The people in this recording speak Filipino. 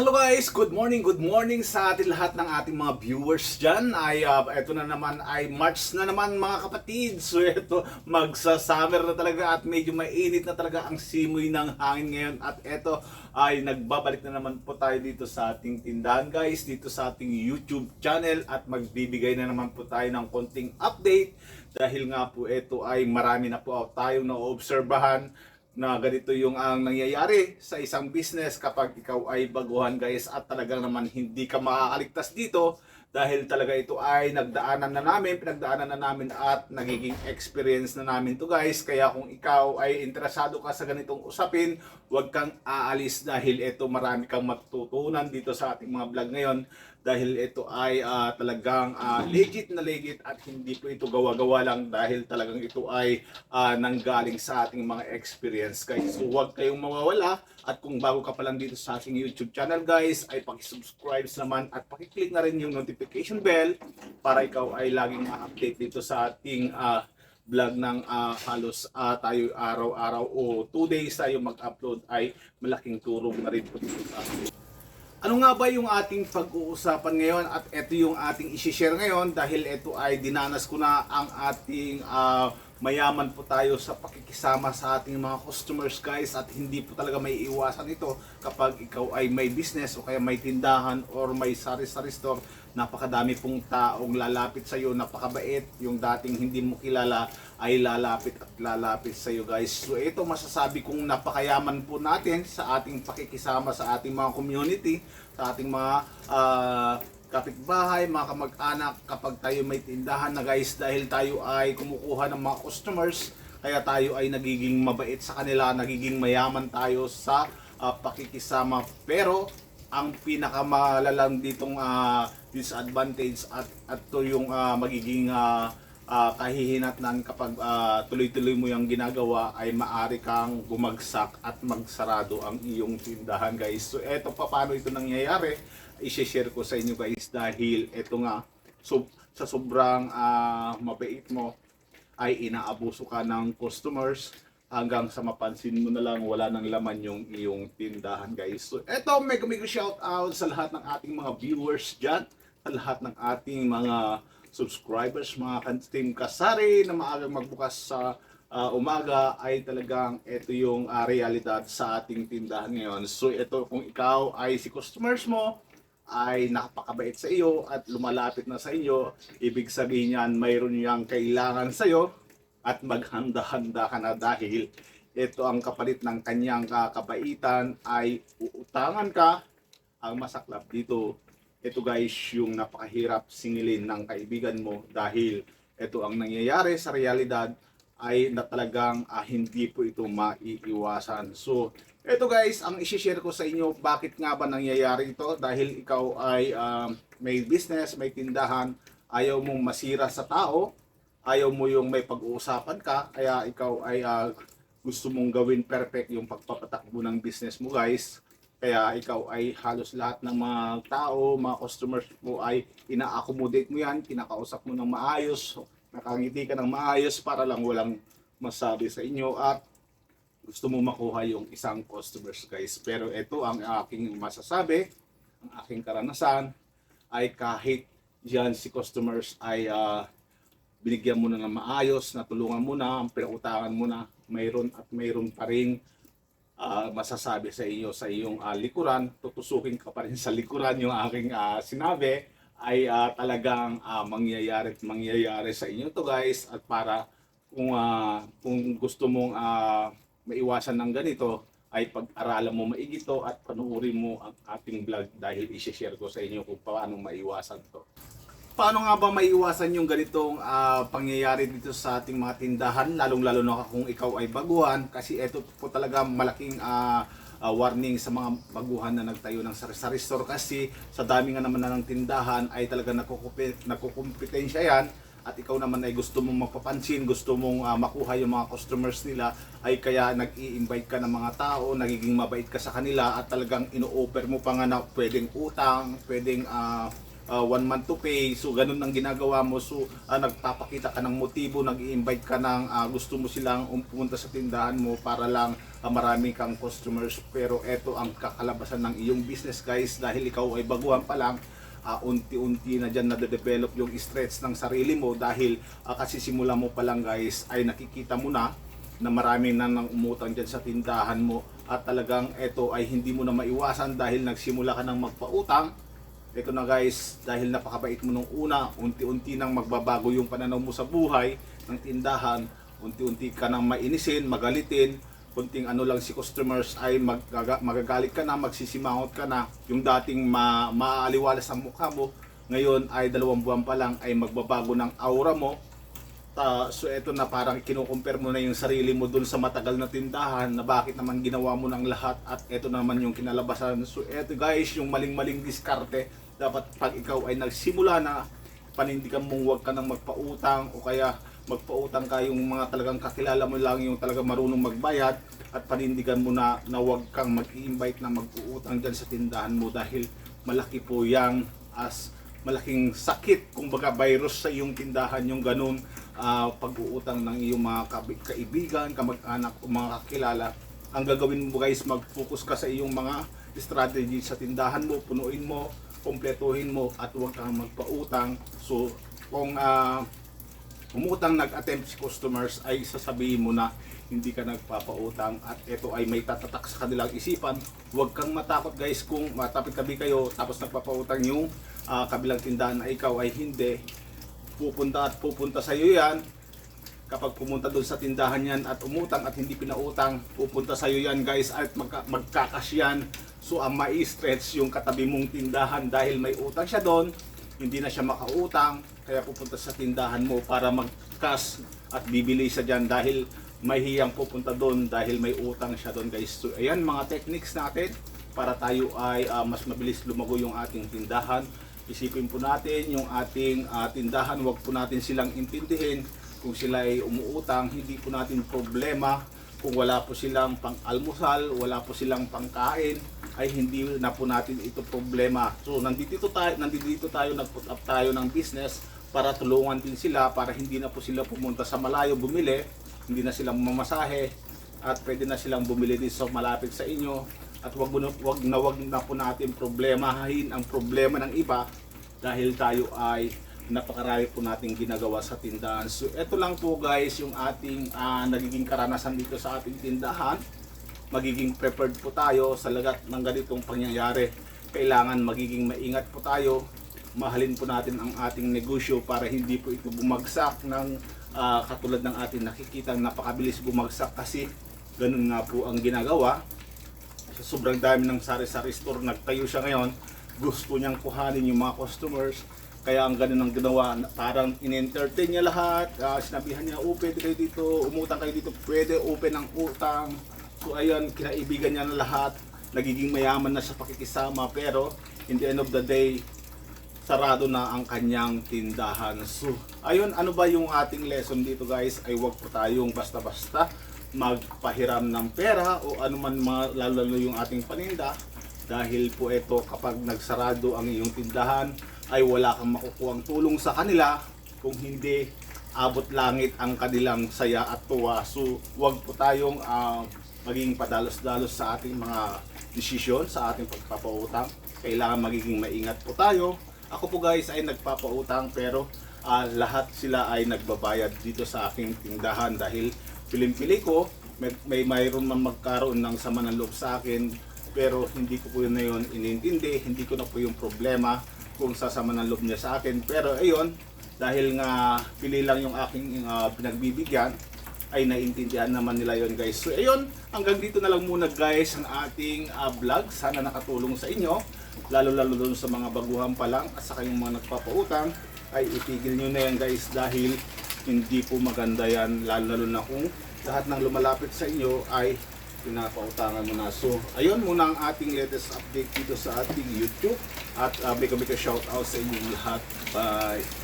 Hello guys, good morning, good morning sa atin lahat ng ating mga viewers dyan. Ay, uh, ito na naman ay March na naman mga kapatid. So ito, magsa-summer na talaga at medyo mainit na talaga ang simoy ng hangin ngayon. At ito ay nagbabalik na naman po tayo dito sa ating tindahan guys, dito sa ating YouTube channel at magbibigay na naman po tayo ng konting update dahil nga po ito ay marami na po tayong naobserbahan na ganito yung ang nangyayari sa isang business kapag ikaw ay baguhan guys at talagang naman hindi ka makakaligtas dito dahil talaga ito ay nagdaanan na namin, pinagdaanan na namin at nagiging experience na namin to guys. Kaya kung ikaw ay interesado ka sa ganitong usapin, huwag kang aalis dahil ito marami kang matutunan dito sa ating mga vlog ngayon dahil ito ay ah, talagang ah, legit na legit at hindi po ito gawa-gawa lang dahil talagang ito ay ah, nanggaling sa ating mga experience guys. So huwag kayong mawawala at kung bago ka pa lang dito sa ating YouTube channel guys ay paki-subscribe naman at paki-click na rin yung notification bell para ikaw ay laging ma-update dito sa ating ah, vlog ng ah, halos ah, tayo araw-araw o 2 days tayo mag-upload ay malaking tulong na rin po sa atin. Ano nga ba yung ating pag-uusapan ngayon at ito yung ating isi-share ngayon dahil ito ay dinanas ko na ang ating ah, mayaman po tayo sa pakikisama sa ating mga customers guys at hindi po talaga may iwasan ito kapag ikaw ay may business o kaya may tindahan or may sari-sari store napakadami pong taong lalapit sa iyo napakabait. Yung dating hindi mo kilala ay lalapit at lalapit sa iyo guys. So ito masasabi kong napakayaman po natin sa ating pakikisama sa ating mga community sa ating mga ah, kapitbahay, mga kamag-anak kapag tayo may tindahan na guys dahil tayo ay kumukuha ng mga customers kaya tayo ay nagiging mabait sa kanila, nagiging mayaman tayo sa ah, pakikisama pero ang pinakamalalang ditong ah, disadvantage at at to yung ah, magiging ah, ah, kahihinatnan kapag ah, tuloy-tuloy mo yung ginagawa ay maari kang bumagsak at magsarado ang iyong tindahan guys. So eto pa paano ito nangyayari i-share ko sa inyo guys dahil eto nga so, sa sobrang ah, mabait mo ay inaabuso ka ng customers hanggang sa mapansin mo na lang wala nang laman yung iyong tindahan guys. So eto mega mega shout out sa lahat ng ating mga viewers dyan, sa lahat ng ating mga subscribers, mga kan-team kasari na maagang magbukas sa ah, umaga ay talagang ito yung ah, realidad sa ating tindahan ngayon. So ito kung ikaw ay si customers mo ay nakapakabait sa iyo at lumalapit na sa iyo, ibig sabihin yan mayroon niyang kailangan sa iyo at maghanda-handa ka na dahil ito ang kapalit ng kanyang kakabaitan ay uutangan ka ang masaklap dito. Ito guys yung napakahirap singilin ng kaibigan mo dahil ito ang nangyayari sa realidad ay na talagang ah, hindi po ito maiiwasan. So, ito guys, ang isi-share ko sa inyo, bakit nga ba nangyayari ito? Dahil ikaw ay um, may business, may tindahan, ayaw mong masira sa tao, ayaw mo yung may pag-uusapan ka, kaya ikaw ay ah, gusto mong gawin perfect yung pagpapatakbo ng business mo guys. Kaya ikaw ay halos lahat ng mga tao, mga customers mo ay ina-accommodate mo yan, kinakausap mo ng maayos, nakangiti ka ng maayos para lang walang masabi sa inyo at gusto mo makuha yung isang customers guys. Pero ito ang aking masasabi, ang aking karanasan ay kahit diyan si customers ay ah, binigyan mo na ng maayos, natulungan mo na, pinautangan mo na, mayroon at mayroon pa rin ah, masasabi sa inyo sa iyong ah, likuran, tutusukin ka pa rin sa likuran yung aking ah, sinabi ay ah, talagang ah, mangyayari at mangyayari sa inyo to guys at para kung ah, kung gusto mong ah, maiwasan ng ganito ay pag-aralan mo maigi to at panuorin mo ang ating vlog dahil i-share ko sa inyo kung paano maiwasan to. Paano nga ba maiwasan yung ganitong ah, pangyayari dito sa ating mga tindahan lalong-lalo na kung ikaw ay baguhan kasi ito po talaga malaking ah, ah, warning sa mga baguhan na nagtayo ng sari-sari store kasi sa dami nga naman na ng tindahan ay talaga nakukumpetensya yan at ikaw naman ay gusto mong mapapansin, gusto mong ah, makuha yung mga customers nila ay kaya nag-i-invite ka ng mga tao, nagiging mabait ka sa kanila at talagang ino-offer mo pa nga na pwedeng utang, pwedeng ah, uh, one month to pay. So ganun ang ginagawa mo. So ah, nagpapakita ka ng motibo, nag-i-invite ka ng ah, gusto mo silang um- pumunta sa tindahan mo para lang ah, marami kang customers. Pero eto ang kakalabasan ng iyong business guys dahil ikaw ay baguhan pa lang ah, unti-unti na dyan na-develop yung stretch ng sarili mo dahil uh, kasi simula mo pa lang guys ay nakikita mo na na marami na nang umutang dyan sa tindahan mo. At talagang eto ay hindi mo na maiwasan dahil nagsimula ka ng magpautang. Ito na guys, dahil napakabait mo nung una, unti-unti nang magbabago yung pananaw mo sa buhay ng tindahan, unti-unti ka nang mainisin, magalitin, kunting ano lang si customers ay magaga- magagalit ka na, magsisimangot ka na, yung dating ma maaaliwalas ang mukha mo, ngayon ay dalawang buwan pa lang ay magbabago ng aura mo, Ta, so eto na parang kinukumpare mo na yung sarili mo dun sa matagal na tindahan na bakit naman ginawa mo ng lahat at eto naman yung kinalabasan. So eto guys, yung maling-maling diskarte, dapat pag ikaw ay nagsimula na panindigan mong huwag ka nang magpautang o kaya magpautang ka yung mga talagang kakilala mo lang yung talagang marunong magbayad at panindigan mo na na huwag kang mag-invite na mag-uutang dyan sa tindahan mo dahil malaki po yang as malaking sakit kumbaga virus sa iyong tindahan yung ganun ah, pag-uutang ng iyong mga kaibigan, kamag-anak o mga kakilala. Ang gagawin mo guys mag-focus ka sa iyong mga strategy sa tindahan mo punuin mo, kompletuhin mo at huwag kang magpautang. So kung ah, umutang nag-attempt si customers ay sasabihin mo na hindi ka nagpapautang at ito ay may tatatak sa kanilang isipan. Huwag kang matakot guys kung matapit-tabi kayo tapos nagpapautang yung ah, kabilang tindahan na ikaw ay hindi. Pupunta at pupunta sa iyo yan. Kapag pumunta doon sa tindahan yan at umutang at hindi pinautang, pupunta sa iyo yan guys at magka, magkakasyan. So ang mai-stretch yung katabi mong tindahan dahil may utang siya doon, hindi na siya makautang, kaya pupunta sa tindahan mo para mag-cash at bibili siya dyan dahil may hiyang pupunta doon dahil may utang siya doon guys. So ayan mga techniques natin para tayo ay ah, mas mabilis lumago yung ating tindahan. Isipin po natin yung ating ah, tindahan, wag po natin silang intindihin kung sila ay umuutang, hindi po natin problema kung wala po silang pang-almusal, wala po silang pangkain, ay hindi na po natin ito problema. So nandito tayo, nandito tayo nag-put up tayo ng business para tulungan din sila para hindi na po sila pumunta sa malayo bumili, hindi na sila mamasahe at pwede na silang bumili din sa malapit sa inyo at wag, na- wag na wag na po natin problemahin ang problema ng iba dahil tayo ay napakarami po nating ginagawa sa tindahan. So ito lang po guys yung ating ah, nagiging karanasan dito sa ating tindahan. Magiging prepared po tayo sa lagat ng ganitong pangyayari. Kailangan magiging maingat po tayo. Mahalin po natin ang ating negosyo para hindi po ito bumagsak ng ah, katulad ng ating nakikita napakabilis bumagsak kasi ganun nga po ang ginagawa. Sa sobrang dami ng sari-sari store nagtayo siya ngayon. Gusto niyang kuhanin yung mga customers. Kaya ang ganun ang ginawa na parang in-entertain niya lahat. Ah, sinabihan niya oh pwede kayo dito. Umutang kayo dito. Pwede open ang utang so ayun kinaibigan niya na lahat nagiging mayaman na sa pakikisama pero in the end of the day sarado na ang kanyang tindahan. So, ayun, ano ba yung ating lesson dito guys? Ay wag po tayong basta-basta magpahiram ng pera o anuman mga yung ating paninda dahil po ito kapag nagsarado ang iyong tindahan ay wala kang makukuhang tulong sa kanila kung hindi abot langit ang kanilang saya at tuwa. So, wag po tayong ah, maging padalos-dalos sa ating mga desisyon sa ating pagpapautang. Kailangan magiging maingat po tayo. Ako po guys ay nagpapautang pero ah, lahat sila ay nagbabayad dito sa aking tindahan dahil piling-pili ko may, may mayroon man magkaroon ng sama ng loob sa akin pero hindi ko po yun na yun inintindi, hindi ko na po yung problema kung sasama ng loob niya sa akin. Pero ayun, dahil nga pili lang yung aking ah, pinagbibigyan, ay naiintindihan naman nila yon guys. So ayun, hanggang dito na lang muna guys ang ating ah, vlog. Sana nakatulong sa inyo, lalo-lalo doon sa mga baguhan pa lang at saka yung mga nagpapautang, ay itigil nyo na yan guys dahil hindi po maganda yan, lalo-lalo na kung lahat ng lumalapit sa inyo ay pinapautangan mo na. So, ayun muna ang ating latest update dito sa ating YouTube. At uh, bigyan shout out sa inyo lahat. Bye!